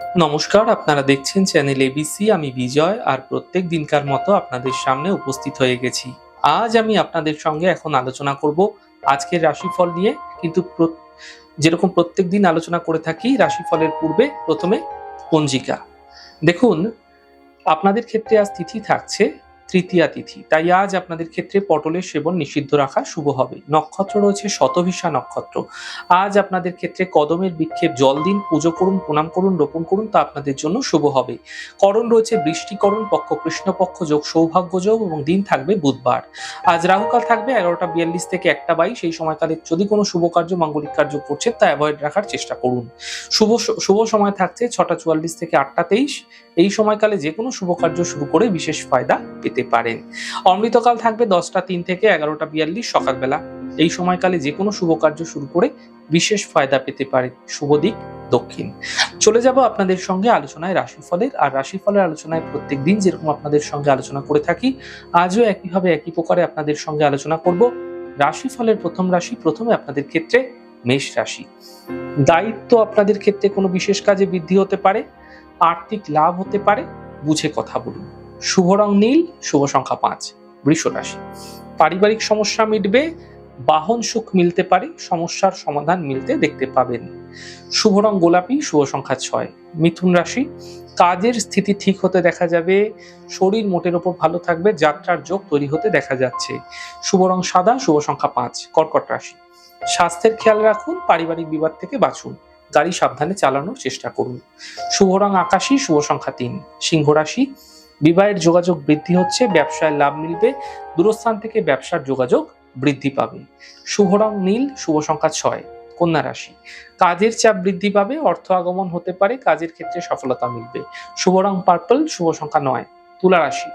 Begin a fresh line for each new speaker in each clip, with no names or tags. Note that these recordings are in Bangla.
নমস্কার, আপনারা দেখছেন চ্যানেল এবিসি আমি বিজয়, আর প্রত্যেক দিনকার মতো আপনাদের সামনে উপস্থিত হয়ে গেছি। আজ আমি আপনাদের সঙ্গে এখন আলোচনা করব আজকের রাশিফল নিয়ে, কিন্তু যেরকম প্রত্যেক দিন আলোচনা করে থাকি, রাশিফলের পূর্বে প্রথমে পঞ্জিকা। দেখুন, আপনাদের ক্ষেত্রে আজ তিথি থাকছে তৃতীয়া তিথি। তাই আজ আপনাদের ক্ষেত্রে পটলের সেবন নিষিদ্ধ রাখা শুভ হবে। নক্ষত্র রয়েছে শতভিসা নক্ষত্র। আজ আপনাদের ক্ষেত্রে কদমের বিক্ষেপ, জল দিন, পুজো করুন, প্রণাম করুন, রোপণ করুন, তা আপনাদের জন্য শুভ হবে। করণ রয়েছে বৃষ্টিকরণ, পক্ষ কৃষ্ণপক্ষ, যোগ সৌভাগ্য, যোগ এবং দিন থাকবে বুধবার। আজ রাহুকাল থাকবে এগারোটা বিয়াল্লিশ থেকে একটা বাইশ। সেই সময়কালে যদি কোনো শুভ কার্য, মাঙ্গলিক কার্য করছেন, তা অ্যাভয়েড রাখার চেষ্টা করুন। শুভ শুভ সময় থাকছে ছটা চুয়াল্লিশ থেকে আটটা তেইশ। এই সময়কালে যে কোনো শুভ কার্য শুরু করে বিশেষ ফায়দা পেতে পারেন। অমৃতকাল থাকবে দশটা তিন থেকে এগারোটা বিয়াল্লিশ সকালবেলা। এই সময়কালে যে কোনো শুভ কার্য শুরু করে বিশেষ ফায়দা পেতে পারে। শুভ দিক, দক্ষিণ। চলে যাব আপনাদের সঙ্গে আলোচনায় রাশিফলের। আর রাশিফলের আলোচনায় প্রত্যেক দিন যেরকম আপনাদের সঙ্গে আলোচনা করে থাকি, আজও একইভাবে একই প্রকারে আপনাদের সঙ্গে আলোচনা করব। রাশিফলের প্রথম রাশি, প্রথমে আপনাদের ক্ষেত্রে মেষ রাশি। দায়িত্ব আপনাদের ক্ষেত্রে কোনো বিশেষ কাজে বৃদ্ধি হতে পারে। আর্থিক লাভ হতে পারে। বুঝে কথা বলুন। শুভ রং নীল, শুভ সংখ্যা পাঁচ, বৃষ রাশি। পারিবারিক সমস্যা মিটবে, বাহন সুখ মিলতে পারে, সমস্যার সমাধান মিলতে দেখতে পাবেন। শুভ রং গোলাপি, শুভ সংখ্যা ছয়, মিথুন রাশি। কাজের স্থিতি ঠিক হতে দেখা যাবে, শরীর মোটের ওপর ভালো থাকবে, যাত্রার যোগ তৈরি হতে দেখা যাচ্ছে। শুভ রং সাদা, শুভ সংখ্যা পাঁচ, কর্কট রাশি। স্বাস্থ্যের খেয়াল রাখুন, পারিবারিক বিবাদ থেকে বাঁচুন। গাড়ি সাবধানে চালানোর চেষ্টা করুন। শুভ রং আকাশী, শুভ সংখ্যা তিন, সিংহ রাশি। বিবাহের যোগাযোগ বৃদ্ধি হচ্ছে, ব্যবসায় লাভ মিলবে, দূরস্থান থেকে ব্যবসার যোগাযোগ বৃদ্ধি পাবে। শুভ রং নীল, শুভ সংখ্যা ছয়, কন্যা রাশি। কাজের চাপ বৃদ্ধি পাবে, অর্থ আগমন হতে পারে, কাজের ক্ষেত্রে সফলতা মিলবে। শুভ রং পার্পল শুভ সংখ্যা নয়, তুলা রাশি।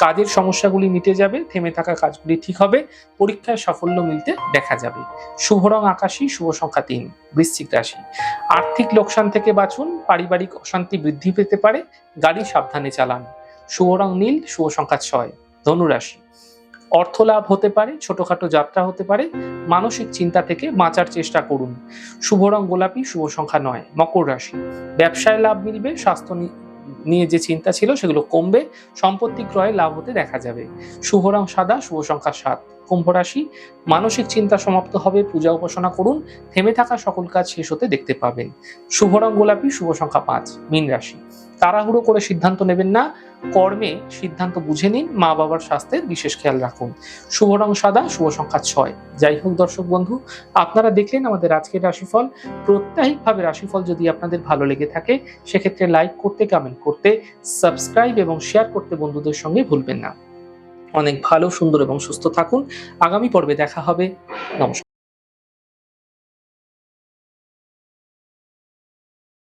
কাজের সমস্যাগুলি মিটে যাবে, থেমে থাকা কাজগুলি ঠিক হবে, পরীক্ষায় সাফল্য মিলতে দেখা যাবে। শুভ রং আকাশী, শুভ সংখ্যা তিন, বৃশ্চিক রাশি। আর্থিক লোকসান থেকে বাঁচুন, পারিবারিক অশান্তি বৃদ্ধি পেতে পারে, গাড়ি সাবধানে চালান। শুভ রং নীল শুভ সংখ্যা ছয়, ধনুরাশি। অর্থ লাভ হতে পারে, ছোটখাটো যাত্রা হতে পারে, মানসিক চিন্তা থেকে বাঁচার চেষ্টা করুন। শুভ রং গোলাপি শুভ সংখ্যা নয়, মকর রাশি। ব্যবসায় লাভ মিলবে, স্বাস্থ্য নিয়ে যে চিন্তা ছিল সেগুলো কমবে, সম্পত্তি ক্রয়ে লাভ হতে দেখা যাবে। শুভ রং সাদা শুভ সংখ্যা সাত। কুম্ভ রাশি, মানসিক চিন্তা সমাপ্ত হবে, পূজা উপাসনা করুন, থেমে থাকা সকল কাজ শেষ হতে দেখতে পাবেন শুভ রং গোলাপি, শুভ সংখ্যা পাঁচ, মীন রাশি। তাড়াহুড়ো করে সিদ্ধান্ত নেবেন না, কর্মে সিদ্ধান্ত বুঝে নিন, মা বাবার স্বাস্থ্যের বিশেষ খেয়াল রাখুন। শুভ রং সাদা, শুভ সংখ্যা ছয়। যাই হোক দর্শক বন্ধু, আপনারা দেখলেন আমাদের আজকের রাশিফল। প্রত্যাহিকভাবে রাশিফল যদি আপনাদের ভালো লেগে থাকে, সেক্ষেত্রে লাইক করতে কমেন্ট করতে, সাবস্ক্রাইব এবং শেয়ার করতে বন্ধুদের সঙ্গে ভুলবেন না। অনেক ভালো সুন্দর এবং সুস্থ থাকুন। আগামী পর্বে দেখা হবে। নমস্কার।